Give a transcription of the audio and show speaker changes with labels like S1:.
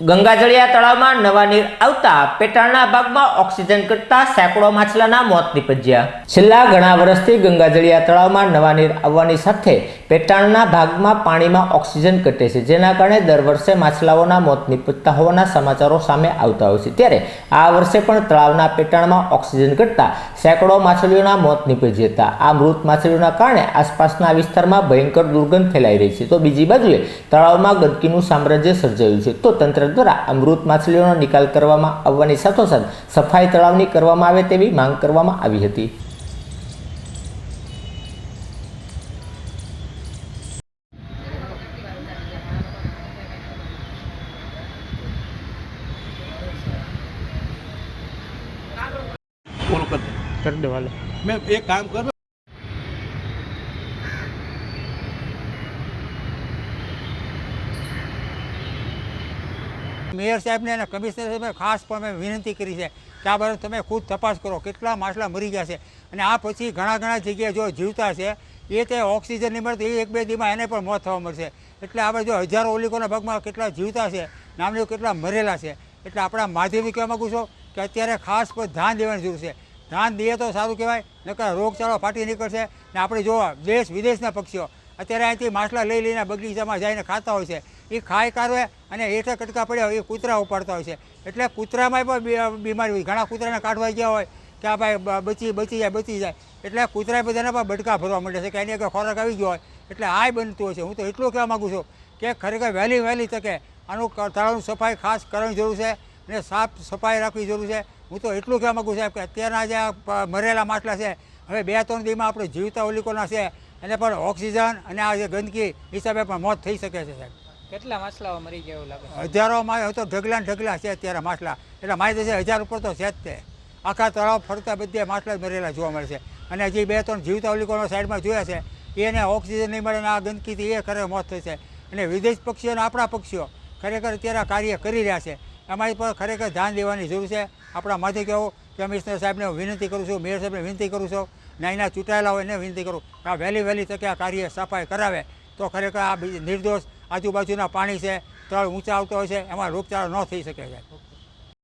S1: ગંગાજળિયા તળાવમાં નવા નીર આવતા પેટાળના ભાગમાં ઓક્સિજન ઘટતા સેંકડો માછલાના મોત નીપજ્યા. છેલ્લા ઘણા વર્ષથી ગંગાજળિયા તળાવમાં નવા નીર આવવાની સાથે પેટાળના ભાગમાં પાણીમાં ઓક્સિજન ઘટે છે, જેના કારણે દર વર્ષે માછલાઓના મોત નીપજતા હોવાના સમાચારો સામે આવતા હોય છે. ત્યારે આ વર્ષે પણ તળાવના પેટાળમાં ઓક્સિજન ઘટતા સેંકડો માછલીઓના મોત નીપજ્યા હતા. આ મૃત માછલીઓના કારણે આસપાસના વિસ્તારમાં ભયંકર દુર્ગંધ ફેલાઈ રહી છે. તો બીજી બાજુએ તળાવમાં ગંદકીનું સામ્રાજ્ય સર્જાયું છે. તો તંત્ર તંત્ર દ્વારા અમૃત માછલીઓનો નિકાલ કરવામાં આવવાની સાથોસાથ સફાઈ તળાવની કરવામાં આવે તેવી માંગ કરવામાં આવી હતી. કરી
S2: એક કામ કરો
S3: મેયર સાહેબને અને કમિશનર સાહેબને ખાસ પણ મેં વિનંતી કરી છે કે આ બાબત તમે ખુદ તપાસ કરો કેટલા માછલા મરી ગયા છે. અને આ પછી ઘણા ઘણા જગ્યાએ જો જીવતા છે, એ તે ઓક્સિજન નહીં મળે તો એ એક બે દીમાં એને પણ મોત થવા મળશે. એટલે આપણે જો હજારો ઓલિકોના ભાગમાં કેટલા જીવતા છે, નામની કેટલા મરેલા છે. એટલે આપણા માધ્યમિક કહેવા માગું છું કે અત્યારે ખાસ પર ધ્યાન દેવાની જરૂર છે. ધ્યાન દઈએ તો સારું કહેવાય, નકર રોગચાળો ફાટી નીકળશે ને આપણે જોવા દેશ વિદેશના પક્ષીઓ અત્યારે અહીંથી માછલા લઈ લઈને બગીચામાં જઈને ખાતા હોય છે. એ ખાઈ કાઢવે અને હેઠે કટકા પડ્યા હોય એ કૂતરા ઉપાડતા હોય છે. એટલે કૂતરામાં પણ બીમારી હોય. ઘણા કૂતરાને કાઢવા ગયા હોય કે આ ભાઈ બચી બચી જાય બચી જાય. એટલે કૂતરા બધાને પણ બટકા ભરવા માંડે છે કે એની આગળ ખોરાક આવી ગયો હોય. એટલે આ બનતું હોય છે. હું તો એટલું કહેવા માગું છું કે ખરેખર વહેલી વહેલી તકે આનું તળાવનું સફાઈ ખાસ કરવાની જરૂર છે અને સાફ સફાઈ રાખવી જરૂર છે. હું તો એટલું કહેવા માગું સાહેબ કે અત્યારના જે મરેલા માછલા છે, હવે બે ત્રણ દીમાં આપણે જીવતા ઓલિકોના છે. એને પણ ઓક્સિજન અને આ જે ગંદકી હિસાબે પણ મોત થઈ શકે છે સાહેબ.
S4: કેટલા માછલાઓ મરી ગયા એવું લાગે છે?
S3: હવે તો ઢગલા ઢગલા છે અત્યારે માછલા. એટલે મારી દશે હજાર ઉપર તો છે જ તે. આખા તળાવ ફરતા બધે માછલા મરેલા જોવા મળે છે. અને હજી બે ત્રણ જીવતા ઓલિકોનો સાઈડમાં જોયા છે એને ઓક્સિજન નહીં મળે અને આ ગંદકીથી એ ખરે મોત થશે. અને વિદેશ પક્ષીઓ અને આપણા પક્ષીઓ ખરેખર અત્યારે કાર્ય કરી રહ્યા છે. અમારી પર ખરેખર ધ્યાન દેવાની જરૂર છે. આપણા માથે કહેવું કમિશનર સાહેબને વિનંતી કરું છું, મેયર સાહેબને વિનંતી કરું છું ને અહીંના ચૂંટાયેલા હોય એને વિનંતી કરું. આ વહેલી વહેલી તકે આ કાર્ય સફાઈ કરાવે, તો ખરેખર આ નિર્દોષ આજુબાજુના પાણી છે તળ ઊંચા આવતો હોય છે એમાં રોગચાળો ન થઈ શકે છે.